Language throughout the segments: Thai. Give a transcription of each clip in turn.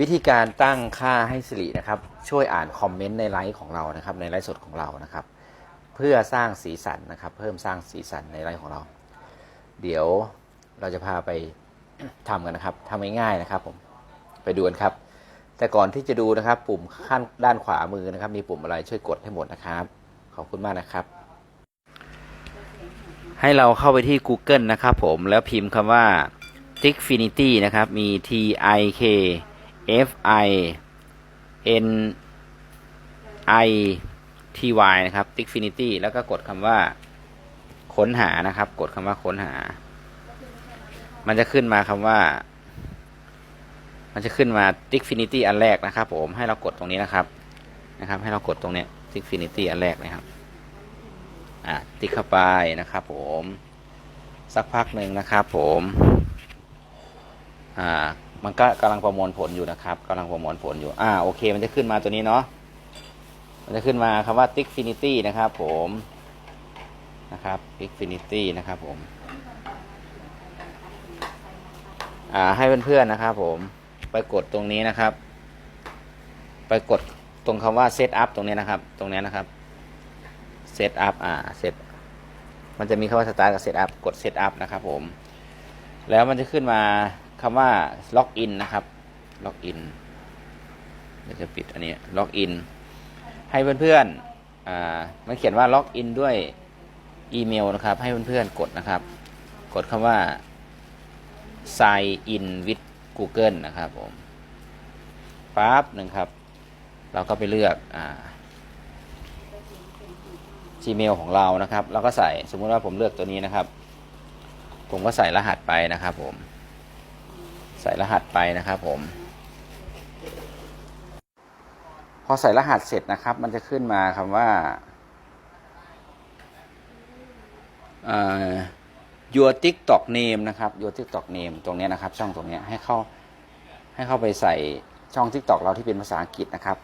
วิธีการตั้งค่าให้สิรินะครับ ช่วยอ่านคอมเมนต์ในไลฟ์ของเรานะครับ ในไลฟ์สดของเรานะครับ เพื่อสร้างสีสันนะครับ เพิ่มสร้างสีสันในไลฟ์ของเรา เดี๋ยวเราจะพาไปทำกันนะครับทำง่ายๆนะครับผมไปดูกันครับ แต่ก่อนที่จะดูนะครับ ปุ่มขั้นด้านขวามือนะครับ มีปุ่มอะไรช่วยกดให้หมดนะครับ ขอบคุณมากนะครับ ให้เราเข้าไปที่ Google นะครับ ผมแล้วพิมพ์คำว่า Tixfinity นะครับมี T I K F I N I T Y นะครับ Tixfinity แล้วก็กดคำว่าค้นหานะครับ กดคำว่าค้นหา มันจะขึ้นมาคำว่า มันจะขึ้นมา Tixfinity อันแรกนะครับ ผมให้เรากดตรงนี้นะครับ นะครับ ให้เรากดตรงเนี้ย Tixfinity อันแรกนะครับ อะติ๊กเข้าไปนะครับ ผม สักพักหนึ่งนะครับ ผม อ่า มันก็กำลังประมวลผลอยู่นะครับกำลังประมวลผลอยู่ อ่า โอเค มันจะขึ้นมาตัวนี้เนาะ มันจะขึ้นมาคำว่า Tixfinity นะครับ ผม นะครับ Tixfinity นะครับ ผม อ่า ให้เพื่อนๆนะครับ ผม ไปกดตรงนี้นะครับ ไปกดตรงคำว่า Set up ตรงนี้นะครับ ตรงนี้นะครับเซตอัพอ่าเซตมันจะมีคำว่าสตาร์ทกับเซตอัพกดเซตอัพนะครับ ผม แล้วมันจะขึ้นมา คำว่าล็อกอินนะครับล็อกอินเดี๋ยวจะปิดอันนี้ล็อกอินให้เพื่อนๆอ่ามันเขียนว่าล็อกอินด้วยอีเมลนะครับ ให้เพื่อนๆกดนะครับ กดคำว่า sign in with Google นะครับผมปั๊บหนึ่งครับ เราก็ไปเลือกอ่า Gmail ของเรานะครับ เราก็ใส่สมมุติว่าผมเลือกตัวนี้นะครับ ผมก็ใส่รหัสไปนะครับผม ใส่รหัสไปนะครับผม พอใส่รหัสเสร็จนะครับ มันจะขึ้นมาคำว่าเอ่อ your TikTok name นะครับ your TikTok name ตรงนี้นะครับ ช่องตรงนี้ให้เข้าให้เข้าไปใส่ช่อง TikTok เราที่เป็นภาษาอังกฤษนะครับ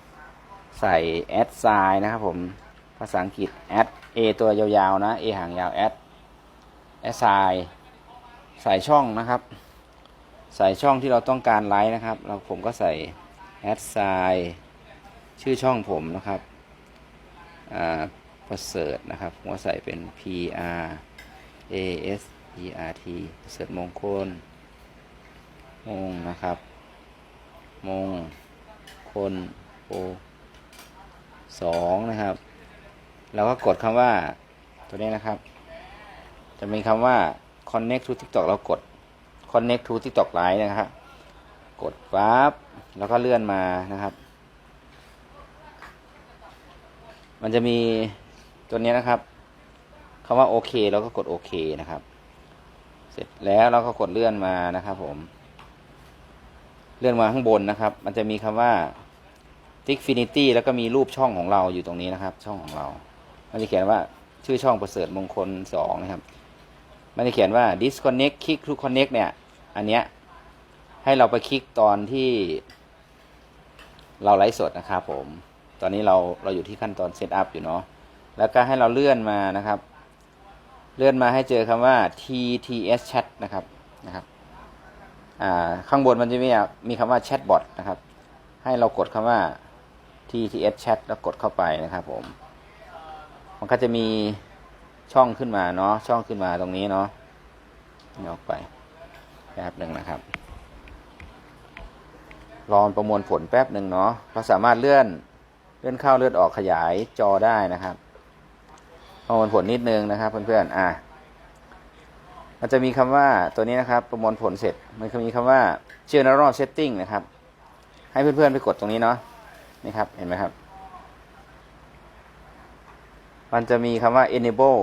ใส่แอดไซน์นะครับผมภาษาอังกฤษ add a ตัวยาวๆนะ a หางยาว add add sign ใส่ช่องนะครับ ใส่ช่องที่เราต้องการไลค์นะครับ เราผมก็ใส่ add sign ชื่อช่องผมนะครับอ่าประเสริฐนะครับผมก็ใส่เป็น p r a s e r t ประเสริฐมงคล มงนะครับ มงคลโอสองนะครับเราก็กดคำว่าตัวนี้นะครับ จะมีคำว่า connect to TikTok เรากด connect to TikTok Live นะครับกดปั๊บแล้วก็เลื่อนมานะครับ มันจะมีตัวนี้นะครับคำว่าโอเคเราก็กดโอเคนะครับ เสร็จแล้วเราก็กดเลื่อนมานะครับ ผม เลื่อนมาข้างบนนะครับ มันจะมีคำว่า Tixfinity แล้วก็มีรูปช่องของเราอยู่ตรงนี้นะครับ ช่องของเรา มันจะเขียนว่าชื่อช่องประเสริฐมงคลสองนะครับ มันจะเขียนว่า disconnect click to connect เนี่ย อันเนี้ยให้เราไปคลิกตอนที่เราไลฟ์สดนะครับผม ตอนนี้เราเราอยู่ที่ขั้นตอนเซตอัพอยู่เนาะ แล้วก็ให้เราเลื่อนมานะครับ เลื่อนมาให้เจอคำว่า TTS chat นะครับ นะครับ อ่า ข้างบนมันจะมีมีคำว่า chatbot นะครับ ให้เรากดคำว่า TTS chat แล้วกดเข้าไปนะครับผม มันก็จะมี ช่องขึ้นมาเนาะช่องขึ้นมาตรงนี้เนาะออกไปแป๊บหนึ่งนะครับรอประมวลผลแป๊บหนึ่งเนาะเราสามารถเลื่อนเลื่อนเข้าเลื่อนออกขยายจอได้นะครับ ประมวลผลนิดนึงนะครับ เพื่อนๆอะมันจะมีคำว่าตัวนี้นะครับ ประมวลผลเสร็จ มันจะมีคำว่า general setting นะครับ ให้เพื่อนๆไปกดตรงนี้เนาะนี่ครับเห็นไหมครับ มันจะมีคำว่า enable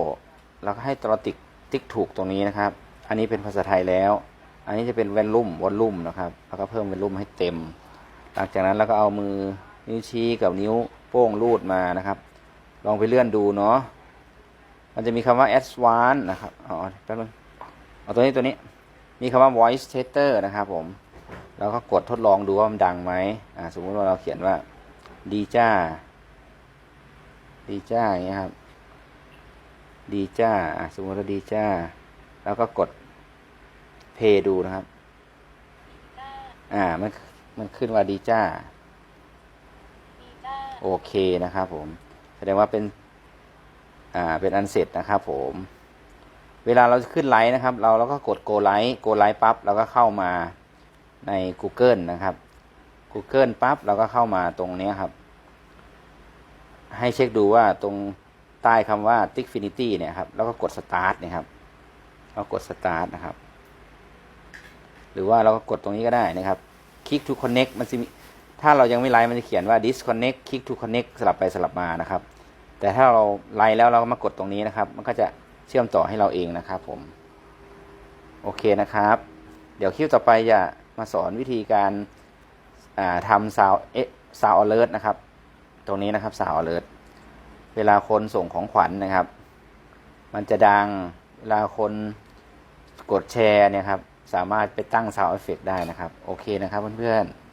เราก็ให้ตรอติกติ๊กถูกตรงนี้นะครับ อันนี้เป็นภาษาไทยแล้ว อันนี้จะเป็น volume volume นะครับ แล้วก็เพิ่ม volume ให้เต็ม หลังจากนั้นเราก็เอามือนิ้วชี้กับนิ้วโป้งลูดมานะครับ ลองไปเลื่อนดูเนาะ มันจะมีคำว่า advance นะครับ อ๋อแป๊บนึงเอาตัวนี้ตัวนี้ มีคำว่า voice tester นะครับผมเราก็กดทดลองดูว่ามันดังไหมอ่า สมมติว่าเราเขียนว่าดีจ้า ดีจ้าอย่างเงี้ยครับ ดีจ้าอะสมมติว่าดีจ้า แล้วก็กดเพย์ดูนะครับ อ่า มันมันขึ้นว่าดีจ้าดีจ้า โอเคนะครับผม แสดงว่าเป็น อ่า เป็นอันเสร็จนะครับผม เวลาเราขึ้นไลฟ์นะครับ เราเราก็กด go ไลฟ์ go ไลฟ์ปั๊บเราก็เข้ามาใน Google นะครับ Google ปั๊บเราก็เข้ามาตรงเนี้ยครับ ให้เช็คดูว่าตรงใต้คำว่า Tickfinity เนี่ยครับแล้วก็กด start นี่ยครับเรากด start นะครับ หรือว่าเราก็กดตรงนี้ก็ได้นะครับ click to connect มันจะมีถ้าเรายังไม่ไลฟ์มันจะเขียนว่า disconnect click to connect สลับไปสลับมานะครับ แต่ถ้าเราไลฟ์แล้วเราก็มากดตรงนี้นะครับ มันก็จะเชื่อมต่อให้เราเองนะครับผม โอเคนะครับ เดี๋ยวคลิปต่อไปจะมาสอนวิธีการาทำซาวเอ๊ะซาวอเลอร์นะครับ ตรงนี้นะครับสาวเลิศเวลาคนส่งของขวัญนะครับ มันจะดังเวลาคนกดแชร์เนี่ยครับ สามารถไปตั้งสาวเอฟเฟกได้นะครับ โอเคนะครับเพื่อนๆ